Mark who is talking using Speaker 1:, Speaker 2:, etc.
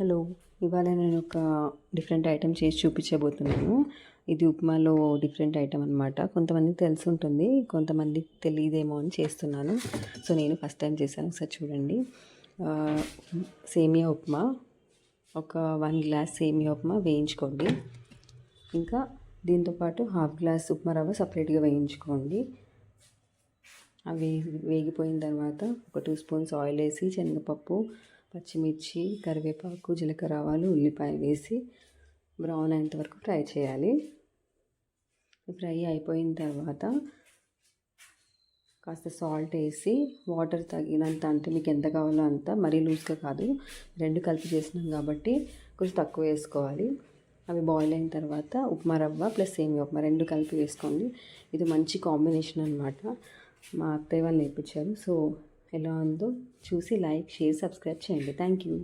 Speaker 1: Hello ఇవాళ నేను ఒక డిఫరెంట్ ఐటెం చేసి చూపించబోతున్నాను. ఇది ఉప్మాలో డిఫరెంట్ ఐటెం అనమాట కొంతమందికి తెలిసి ఉంటుంది కొంతమందికి తెలియదేమో అని చేస్తున్నాను. సో నేను ఫస్ట్ టైం చేశాను. ఒకసారి చూడండి. సేమియా ఉప్మా. ఒక వన్ గ్లాస్ సేమియా ఉప్మా వేయించుకోండి. ఇంకా దీంతోపాటు హాఫ్ గ్లాస్ ఉప్మా రవ్వ సపరేట్గా వేయించుకోండి. అవి వేగిపోయిన తర్వాత ఒక టూ స్పూన్స్ ఆయిల్ వేసి శనగపప్పు పచ్చిమిర్చి కరివేపాకు జీలకర్ర ఆవాలు ఉల్లిపాయ వేసి బ్రౌన్ అయ్యేంత వరకు ఫ్రై చేయాలి. ఫ్రై అయిపోయిన తర్వాత కాస్త సాల్ట్ వేసి వాటర్ తగినంత అంటే మీకు ఎంత కావాలో అంత మరీ లూజ్గా కాదు రెండు కలిపి చేసినాం కాబట్టి కొంచెం తక్కువ వేసుకోవాలి. అవి బాయిల్ అయిన తర్వాత ఉప్మా రవ్వ ప్లస్ సేమియా ఉప్మా రెండు కలిపి వేసుకోండి. ఇది మంచి కాంబినేషన్ అనమాట మా అత్తయ్య వాళ్ళు నేర్పించారు. సో ఎలా ఉందో చూసి లైక్ షేర్ సబ్స్క్రైబ్ చేయండి. Thank you.